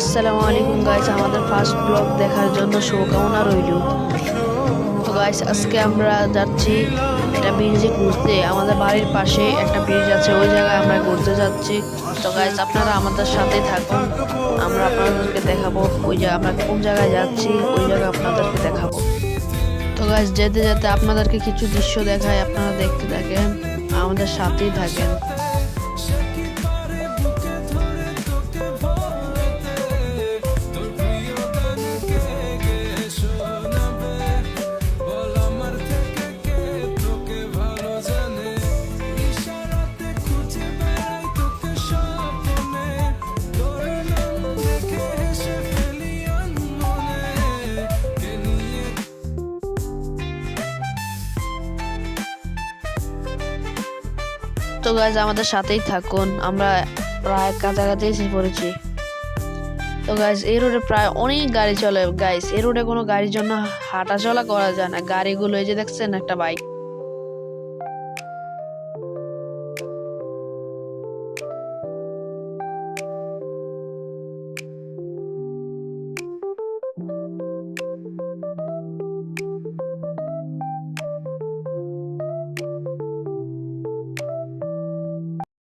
আসসালামু আলাইকুম গাইস আমাদের ফার্স্ট ব্লগ দেখার জন্য শুভকামনা রইল। তো গাইস আজকে আমরা যাচ্ছি একটা ব্রিজে ঘুরতে। আমাদের বাড়ির পাশে একটা ব্রিজ আছে, ওই জায়গায় আমরা ঘুরতে যাচ্ছি। তো গাইস আপনারা আমাদের সাথে থাকুন। আমরা আপনাদেরকে দেখাবো ওই জায়গা, আমরা কোন জায়গায় যাচ্ছি, ওই জায়গা আপনাদেরকে দেখাবো। তো গাইস যেতে যেতে আপনাদেরকে কিছু দৃশ্য দেখায় আপনারা দেখতে থাকেন, আমাদের সাথেই থাকেন। তো গাইজ আমাদের সাথেই থাকুন। আমরা প্রায় কাছাকাছি এসে পড়েছি। তো গাইজ এই রোডে প্রায় অনেক গাড়ি চলে। গাইজ এই রোডে কোনো গাড়ির জন্য হাঁটা চলা করা যায় না। গাড়িগুলো এই যে দেখছেন, একটা বাইক